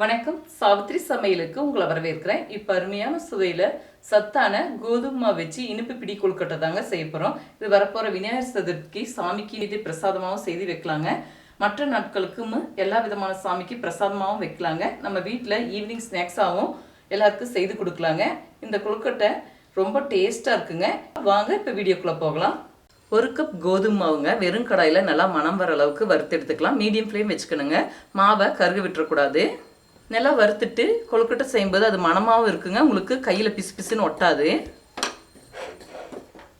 வணக்கம். சாவித்ரி சமையலுக்கு உங்களை வரவேற்கிறேன். இப்போ அருமையான சுவையில் சத்தான கோதுமை வச்சு இனிப்பு பிடி கொழுக்கட்டை தாங்க செய்ய போகிறோம் இது வரப்போகிற விநாயகர் சதுர்த்திக்கு சாமிக்கு இது பிரசாதமாகவும் செய்து வைக்கலாங்க. மற்ற நாட்களுக்கும் எல்லா விதமான சாமிக்கு பிரசாதமாகவும் வைக்கலாங்க. நம்ம வீட்டில் ஈவினிங் ஸ்நாக்ஸாகவும் எல்லாருக்கும் செய்து கொடுக்கலாங்க. இந்த கொழுக்கட்டை ரொம்ப டேஸ்ட்டாக இருக்குங்க. வாங்க இப்போ வீடியோக்குள்ளே போகலாம். ஒரு கப் கோதுமை மாவுங்க வெறும் கடாயில் நல்லா மனம் வர அளவுக்கு வறுத்து எடுத்துக்கலாம். மீடியம் ஃப்ளேம் வச்சுக்கணுங்க. மாவை கருக விட்டுறக்கூடாது. நல்லா வறுத்துட்டு கொழுக்கட்டை செய்யும்போது அது மணமாகவும் இருக்குங்க. உங்களுக்கு கையில் பிசு பிசுன்னு ஒட்டாது.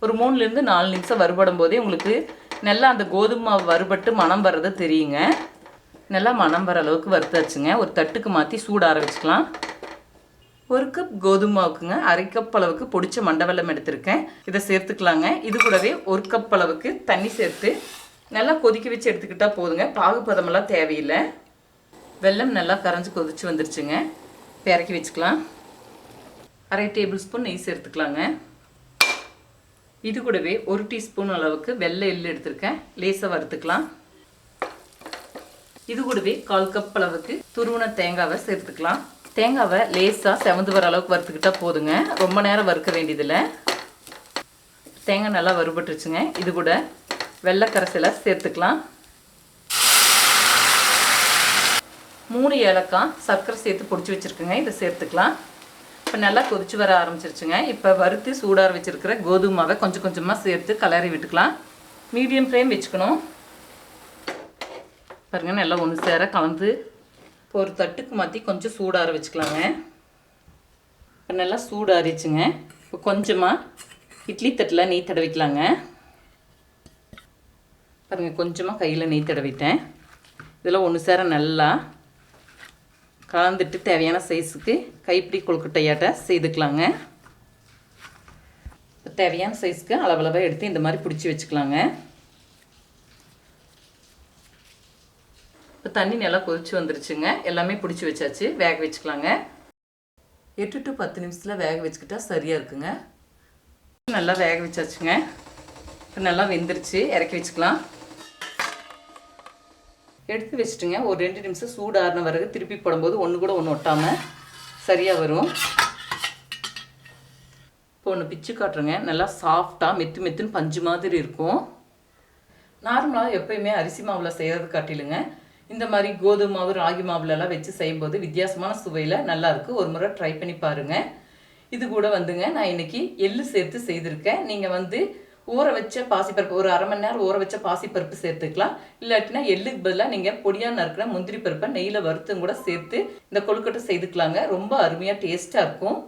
ஒரு மூணுலேருந்து நாலு நிமிஷம் வறுபடும் போதே உங்களுக்கு நல்லா அந்த கோதுமை மாவு வறுபட்டு மணம் வர்றது தெரியுங்க. நல்லா மணம் வர அளவுக்கு வறுத்தாச்சுங்க. ஒரு தட்டுக்கு மாற்றி சூட வச்சுக்கலாம் ஒரு கப் கோதுமை மாவுக்குங்க. அரை கப் அளவுக்கு பொடிச்ச மண்டவெல்லம் எடுத்திருக்கேன். இதை சேர்த்துக்கலாங்க. இது கூடவே ஒரு கப் அளவுக்கு தண்ணி சேர்த்து நல்லா கொதிக்க வச்சு எடுத்துக்கிட்டால் போதுங்க. பாகுபதமெல்லாம் தேவையில்லை. வெல்லம் நல்லா கரைஞ்சி கொதிச்சு வந்துருச்சுங்க. இப்போ இறக்கி வச்சுக்கலாம். அரை டேபிள் ஸ்பூன் நெய் சேர்த்துக்கலாங்க. இது கூடவே ஒரு டீஸ்பூன் அளவுக்கு வெள்ளை எள்ளு எடுத்திருக்கேன். லேசாக வறுத்துக்கலாம். இது கூடவே கால் கப் அளவுக்கு துருவன தேங்காவை சேர்த்துக்கலாம். தேங்காவை லேசாக செவந்து வர அளவுக்கு வறுத்துக்கிட்டால் போதுங்க. ரொம்ப நேரம் வறுக்க வேண்டியதில்லை. தேங்காய் நல்லா வறுபட்டுருச்சுங்க. இது கூட வெள்ளை கரைசலை சேர்த்துக்கலாம். மூணு ஏலக்காய் சர்க்கரை சேர்த்து பிடிச்சி வச்சுருக்குங்க. இதை சேர்த்துக்கலாம். இப்போ நல்லா கொதிச்சு வர ஆரம்பிச்சிருச்சுங்க. இப்போ வறுத்து சூடாக வச்சுருக்கிற கோதுமை மாவை கொஞ்சம் கொஞ்சமாக சேர்த்து கலரி விட்டுக்கலாம். மீடியம் ஃப்ளேம் வச்சுக்கணும். பாருங்க நல்லா ஒன்று சேர கலந்து இப்போ ஒரு தட்டுக்கு மாற்றி கொஞ்சம் சூடாக வச்சுக்கலாங்க. இப்போ நல்லா சூடாரிச்சுங்க இப்போ கொஞ்சமாக இட்லி தட்டில் நெய் தடவிக்கலாங்க. பாருங்கள் கொஞ்சமாக கையில் நெய் தடவிட்டேன். இதெல்லாம் ஒன்று சேர நல்லா கலந்துட்டு தேவையான சைஸுக்கு கைப்பிடி கொழுக்கட்டையாட்ட செய்துக்கலாங்க. தேவையான சைஸ்க்கு அளவளவாக எடுத்து இந்த மாதிரி பிடிச்சி வச்சுக்கலாங்க. இப்போ தண்ணி நல்லா கொதிச்சு வந்துருச்சுங்க. எல்லாமே பிடிச்சி வச்சாச்சு. வேக வச்சுக்கலாங்க. எட்டு டு பத்து நிமிஷத்தில் வேக வச்சுக்கிட்டா சரியாக இருக்குங்க. நல்லா வேக வச்சாச்சுங்க. இப்போ நல்லா வெந்துருச்சு. இறக்கி வச்சுக்கலாம். எடுத்து வச்சுட்டுங்க. ஒரு ரெண்டு நிமிஷம் சூடாறின பிறகு திருப்பி போடும்போது ஒன்று கூட ஒன்று ஒட்டாமல் சரியாக வரும். இப்போ ஒன்று பிச்சு காட்டுறேங்க. நல்லா சாஃப்டாக மெத்து மெத்துன்னு பஞ்சு மாதிரி இருக்கும். நார்மலாக எப்பயுமே அரிசி மாவில் செய்கிறது காட்டிலுங்க. இந்த மாதிரி கோதுமை மாவு ராகி மாவுலலாம் வச்சு செய்யும்போது வித்தியாசமான சுவையில் நல்லாயிருக்கு ஒரு முறை ட்ரை பண்ணி பாருங்கள் இது கூட வந்துங்க நான் இன்னைக்கு எள்ளு சேர்த்து செய்திருக்கேன். நீங்கள் வந்து ஊற வச்ச பாசிப்பருப்பு ஒரு அரை மணி நேரம் ஊற வச்ச பாசிப்பருப்பு சேர்த்துக்கலாம். இல்லாட்டினா எள்ளுக்கு பதிலாக நீங்கள் பொடியாக நறுக்கிற முந்திரி பருப்பை நெய்யில் வறுத்தும் கூட சேர்த்து இந்த கொழுக்கட்டை செய்துக்கலாங்க. ரொம்ப அருமையாக டேஸ்ட்டாக இருக்கும்.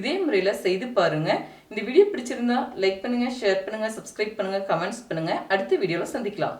இதே முறையில் செய்து பாருங்கள் இந்த வீடியோ பிடிச்சிருந்தா லைக் பண்ணுங்கள் ஷேர் பண்ணுங்கள் சப்ஸ்கிரைப் பண்ணுங்கள் கமெண்ட்ஸ் பண்ணுங்கள் அடுத்த வீடியோவில் சந்திக்கலாம்.